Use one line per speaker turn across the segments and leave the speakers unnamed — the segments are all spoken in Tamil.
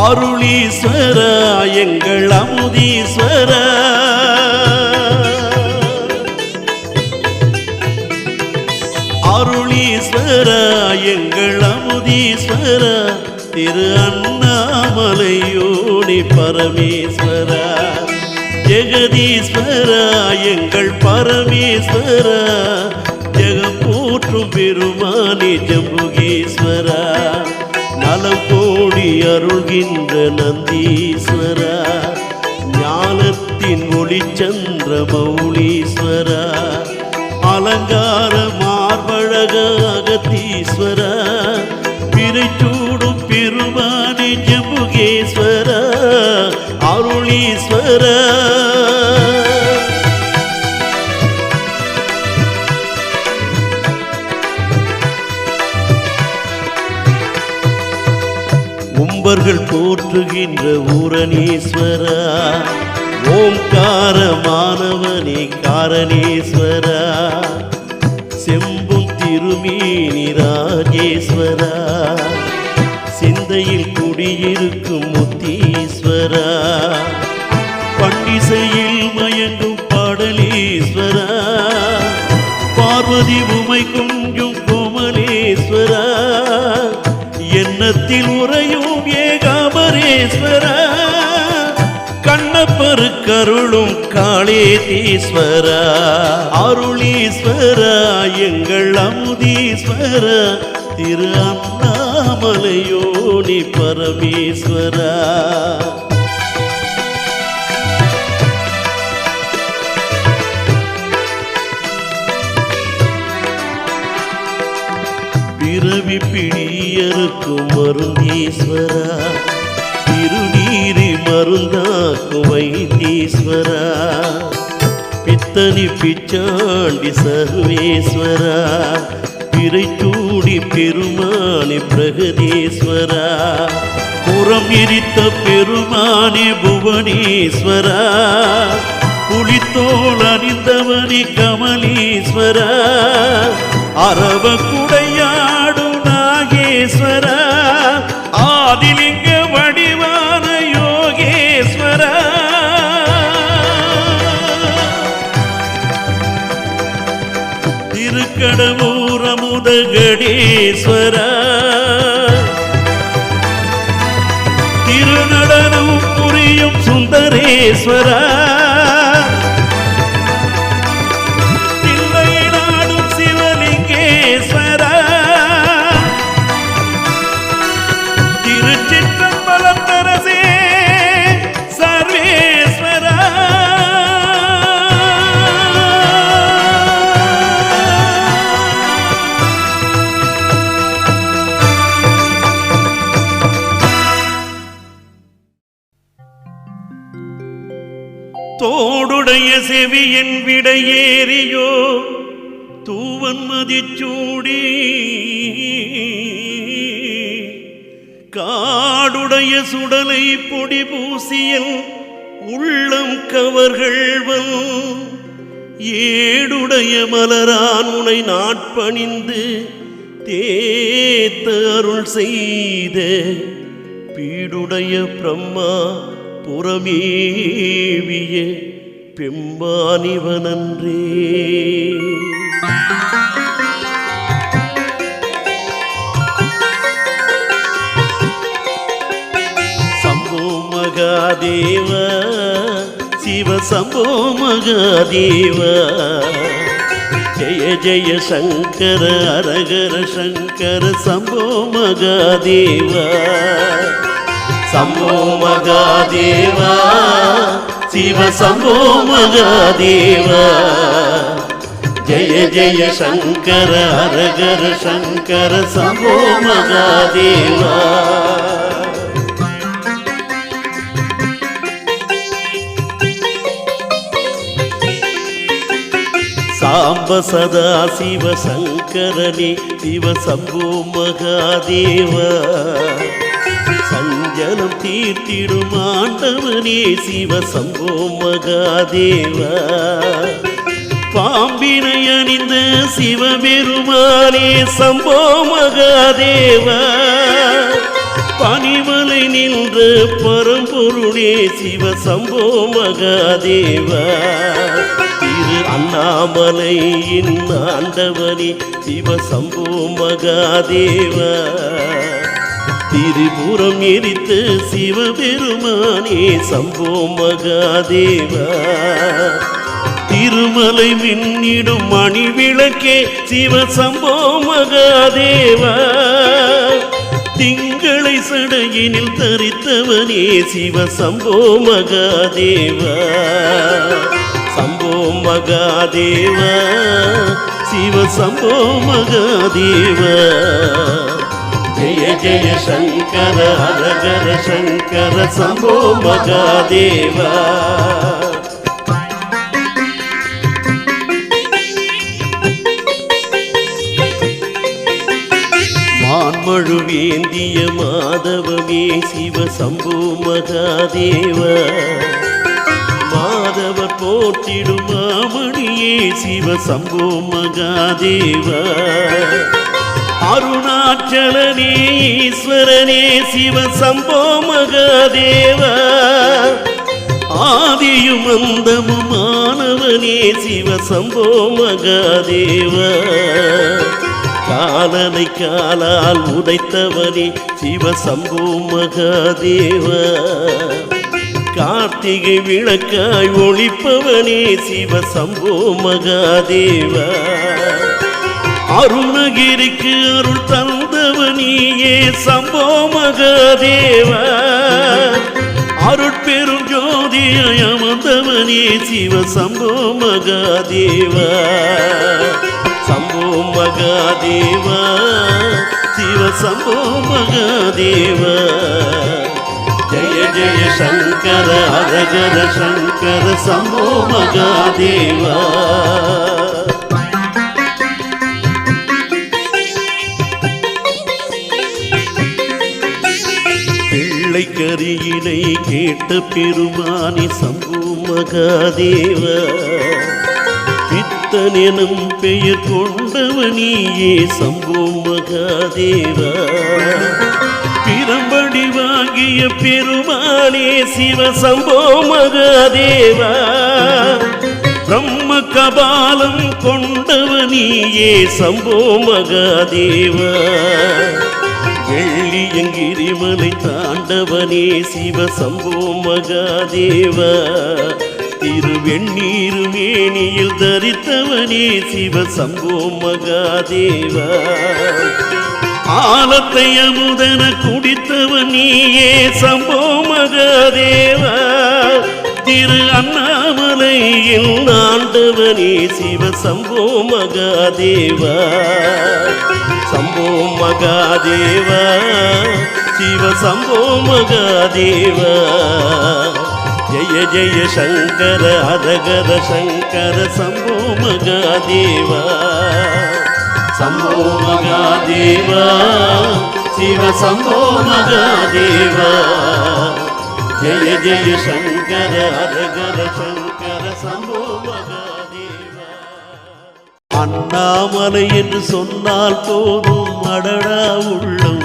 அருளீஸ்வர எங்கள் அமுதீஸ்வர. அருளீஸ்வர எங்கள் அமுதீஸ்வர திரு அண்ணாமலையோடி பரமேஸ்வர. ஜெகதீஸ்வர எங்கள் பரமேஸ்வர. ஜெகம் போற்றும் பெருமானி ஜம்புகீஸ்வரா. நலம் கோடி அருள்கின்ற நந்தீஸ்வரா. ஞானத்தின் ஒளிச்சந்திர மௌலீஸ்வரா அலங்கார மார்பழக அகத்தீஸ்வரா பிறைச்சூடும் கும்பர்கள் போற்றுகின்ற ஊரணீஸ்வரா. ஓம்கார மாணவனே காரணேஸ்வரா. செம்பும் திருமீனி ராஜேஸ்வரா. சிந்தையில் குடியிருக்கும் முத்தீஸ்வரா. பண்டிசையில் மயங்கும் பாடலீஸ்வரா. பார்வதி உமைக்கும் எண்ணத்தில் உறையும் ஏகாமரேஸ்வரா கண்ணப்பரு கருளும் காளேதீஸ்வரா. அருளீஸ்வரா எங்கள் அமுதீஸ்வரா திரு அண்ணாமலையோனி பரமேஸ்வரா. பிறவி பிடியறுக்கும் மருந்தீஸ்வரா திருநீரி மருந்தாக்கும் வைத்தீஸ்வரா. பித்தனி பிச்சாண்டி சர்வேஸ்வரா. பிறைச்சூடி பெருமானி பிரகதீஸ்வரா. புறம் எரித்த பெருமானி புவனீஸ்வரா. புலித்தோல் அணிந்தவனி கமலீஸ்வரா. அரவ குடையாடு யோகேஸ்வர ஆதிலிங்க வடிவான யோகேஸ்வர. திருக்கடவூர முதகடேஸ்வரா திருநடனம் புரியும் சுந்தரேஸ்வரா. தோடுடைய செவியன் விடையேறியோ தூவன் மதிச்சூடி. காடுடைய சுடலை பொடி பூசியல் உள்ளம் கவர்கள்வன் ஏடுடைய மலரான் உனை நாட்பணிந்து தேத்த அருள் செய்த பீடுடைய பிரம்மா புறமேவிய. பெம்பானிவனன்றே சம்போ மகாதேவ சிவ சம்போ மகாதேவ. ஜெய ஜெய சங்கர அரகர சங்கர சம்போ மகாதேவா. சம்போ மகாதேவா சிவ சம்போ மகாதேவ ஜெய ஜெய சங்கர அரகர சங்கர சம்போ மகாதேவா சாம்ப சதா சிவ சங்கரனே சிவ சம்போ மகாதேவ சஞ்சலம் தீர்த்திடும் ஆண்டவனே சிவ சம்போ மகாதேவா. பாம்பினை அணிந்த சிவபெருமானே சம்போ மகாதேவா. பனிமலை நின்ற பரம்பொருளே சிவ சம்போ மகாதேவா. திரு அண்ணாமலையின் ஆண்டவனே சிவ சம்போ மகாதேவா. திரிபுரம் எரித்த சிவபெருமானே சம்போ மகாதேவா. திருமலை மின்னிடும் மணி விளக்கே சிவ சம்போ மகாதேவா. திங்களை சடையினில் தரித்தவனே சிவ சம்போ மகாதேவா. சம்போ மகாதேவா சிவ சம்போ மகாதேவா. ஜெய சங்கர ஹர ஜர சங்கர சம்போ மகாதேவா. மான்மழு வேந்திய மாதவமே சிவ சம்போ மகாதேவா. மாதவர் போற்றிடும் மாமணியே சிவ சம்போ மகாதேவா. அருணாச்சலனே ஈஸ்வரனே சிவ சம்போ மகாதேவா. ஆதியும் அந்தமும் மாணவனே சிவ சம்போ மகாதேவா. காலனை காலால் உடைத்தவனே சிவ சம்போ மகாதேவா. கார்த்திகை விளக்காய் ஒழிப்பவனே சிவ சம்போ மகாதேவா. அருணகிரிக்கு அருள் தந்தவனியே சம்போ மகாதேவா. அருட்பெரும் ஜோதியாய் அமர்ந்தவனே சிவ சம்போ மகாதேவ. சம்போ மகாதேவ சிவ சம்போ மகாதேவ. ஜய ஜய சங்கர அரகர சங்கர சம்போ மகாதேவா. செய்தியினை கேட்ட பெருமானி சம்பு மகாதேவா பித்தனெனும் பெயர் கொண்டவனியே சம்பு மகாதேவா. பிரம்படி வாங்கிய பெருமானே சிவ சம்போ மகாதேவா பிரம்ம கபாலம் கொண்டவனியே சம்போ மகாதேவா. வெள்ளியங்கிரிமலை ஆண்டவனே சிவ சம்போ மகாதேவா. திருவெண்ணீரு மேனியில் தரித்தவனே சிவ சம்போ மகாதேவா. ஆலத்தை அமுதன குடித்தவன் நீயே சம்போ மகாதேவா. திரு அண்ணாமலையில் ஆண்டவனே சிவ சம்போ மகாதேவா. சம்போ மகாதேவா. சிவ சம்போ மகாதேவா ஜய ஜய சங்கர ஹரஹர சங்கர சம்போ மகாதேவா சம்போ மகாதேவா சிவ சம்போ மகாதேவா ஜய ஜய சங்கர ஹரஹர சங்கர சம்போ மகாதேவா அண்ணாமலை என்று சொன்னால் போதும் அடடா உள்ளம்.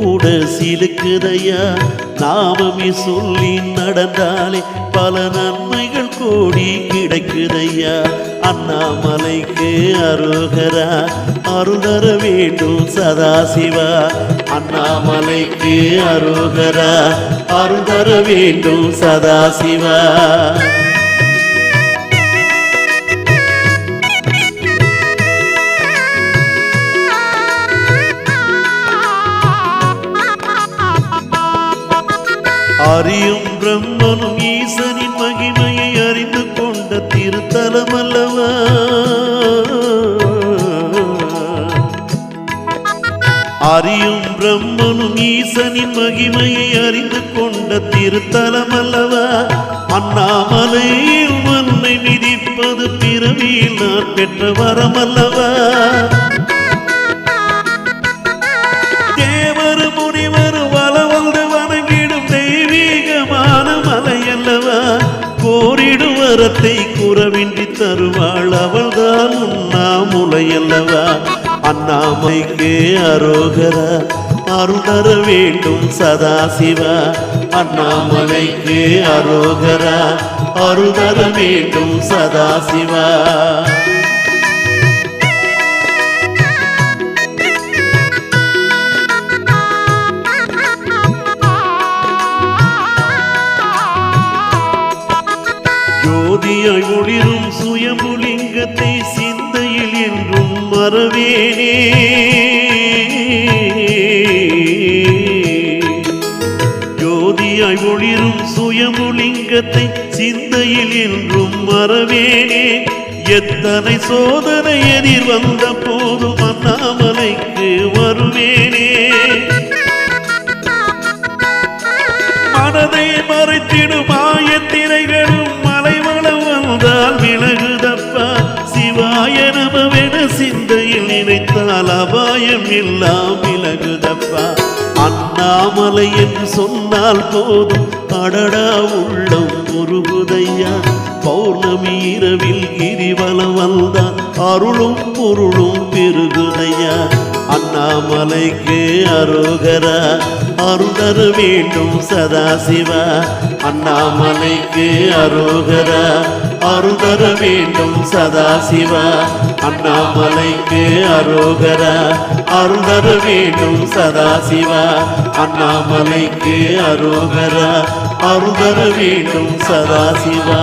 கூட சிலுக்குதையா நாமமே சொல்லி நடந்தாலே பல நன்மைகள் கூடி கிடைக்குதையா? அண்ணாமலைக்கு அருகரா அருணர வேண்டும் சதாசிவா. அண்ணாமலைக்கு அருகரா அருணர வேண்டும் சதாசிவா. அறியும் பிரம்மனும் ஈசனின் மகிமையை அறிந்து கொண்ட திருத்தலம் அல்லவா? அறியும் பிரம்மனும் ஈசனின் மகிமையை அறிந்து கொண்ட திருத்தலம் அல்லவா? அண்ணாமலையில் மண்ணை மிதிப்பது பிறவியில் நான் பெற்ற வரம் கோரிடும் வரத்தை குறவின்றி தருவாள் அவள்தான் உண்ணாமுலை அல்லவா அண்ணாமைக்கு அரோகரா அருள் தர வேண்டும் சதாசிவா. அண்ணாமலைக்கு அரோகரா அருள் தர வேண்டும் சதாசிவா. ஜோதியாய் ஒளிரும் சுயம்புலிங்கத்தை சிந்தையில் என்றும் மறவேனே ஜோதியாய் ஒளிரும் சுயம்புலிங்கத்தை சிந்தையில் என்றும் மறவேனே எத்தனை சோதனை எதிர் வந்த போதும் அண்ணாமலைக்கு வருவேனே. மனதை மறைத்திடும் ஆயத்திரைகளும் அபாயம் எல்லாம் விலகுதப்பா. அண்ணாமலை என்று சொன்னால் போதும். அடடா உள்ளம் உருகுதையா பௌர்ணமி இரவில் கிரிவலம் வந்தான் அருளும் பொருளும் பெருகுதையா. அண்ணாமலைக்கு அரோகரா. அருதர வேண்டும் சதாசிவா. அண்ணாமலைக்கு அரோகரா. அருதர வேண்டும் சதாசிவா. அண்ணாமலைக்கு அரோகரா. அருதர வேண்டும் சதாசிவா. அண்ணாமலைக்கு அரோகரா. அருதர வேண்டும் சதாசிவா.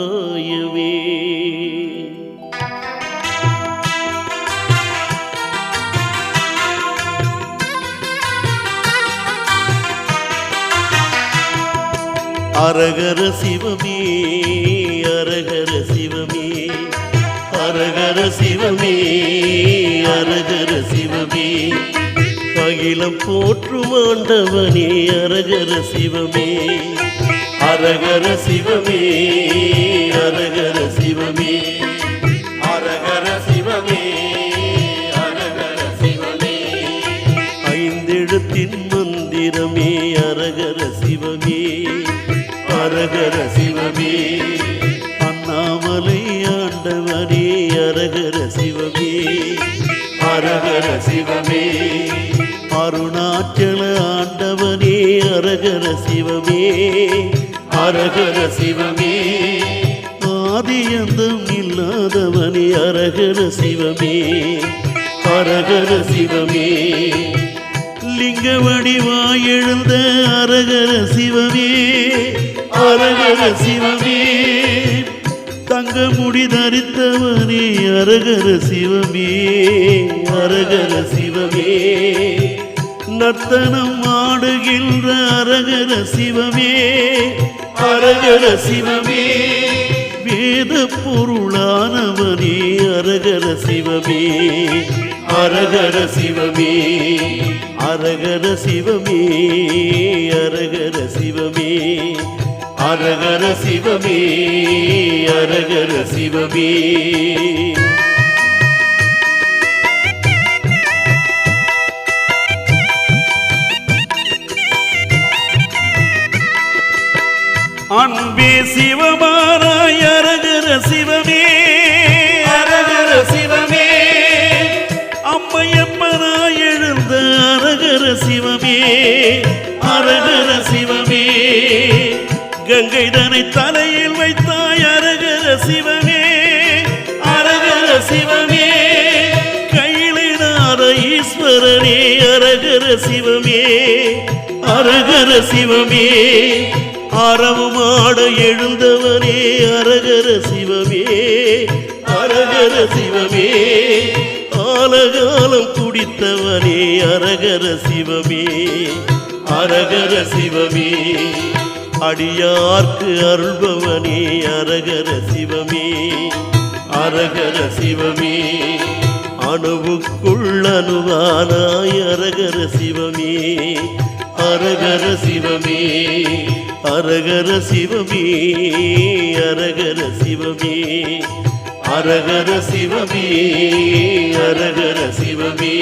அரகர சிவமே அரகர சிவமே. அரகர சிவமே அரகர சிவமே. அகிலம் போற்றும் ஆண்டவனே அரகர சிவமே. அரகர சிவமே அரகர சிவமே. அரகர சிவமே அரகர சிவமே. ஐந்தெழுத்தின் மந்திரமே அரகர சிவமே. அரகர சிவமே. அண்ணாமலை ஆண்டவனே அரகர சிவமே. அரகர சிவமே. அருணாச்சல ஆண்டவனே அரகர சிவமே. அரகர சிவமே. ஆதியந்தம் இல்லாதவனே அரகர சிவமே. அரகர சிவமே. லிங்க வடிவாய் எழுந்த அரகர சிவமே. அரகர சிவமே. தங்க முடி தரித்தவனே அரகர சிவமே. அரகர சிவமே. நர்த்தனம் ஆடுகின்ற அரகர சிவமே. அரகர சிவமே. வேத பொருளானவனே அரகர சிவமே. அரகர சிவமே. அரகர சிவமே. அரகர சிவமே. அரகர சிவமே அரகர சிவமே. அன்பே சிவமாராய் அரகர சிவமே அரகர சிவமே. அம்மையப்பனாய் எழுந்த அரகர சிவமே அரகர சிவமே. கங்கை தனை தலையில் வைத்தாய் அரகர சிவமே அரகர சிவமே. கையிலினார ஈஸ்வரனே அரகர சிவமே அரகர சிவமே. அறவுமாட எழுந்தவனே அரகர சிவமே அரகர சிவமே. ஆலகாலம் குடித்தவனே அரகர சிவமே அரகர சிவமே. அடியார்க்கு அருள்பவனே அரகர சிவமே அரகர சிவமே. அணுவுக்குள் அணுவானாய் அரகர சிவமே அரகர சிவமே அரகர சிவமே அரகர சிவமே. அரகர சிவமே அரகர சிவமே.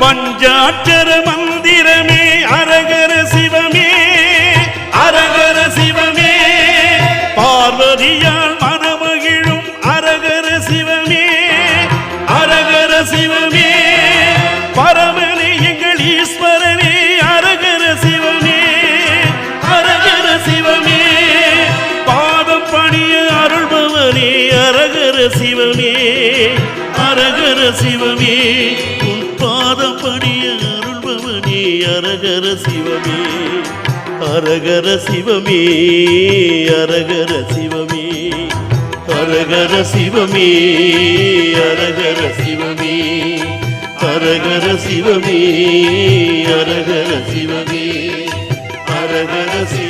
பஞ்சாட்சர மந்திரமே அரகர சிவமே அரகர சிவமே. பார்வதியால் மனமகிழும் அரகர சிவமே அரகர சிவமே. பரமனே எங்கள் ஈஸ்வரனே அரகர சிவமே அரகர சிவமே. பாதம் பணிய அருள்பவனே அரகர சிவமே அரகர சிவமே. அரகர சிவமே அரகர சிவமே அரகர சிவமே அரகர சிவமே அரகர சிவமே அரகர சிவமே அரகர சிவமே அரகர சிவ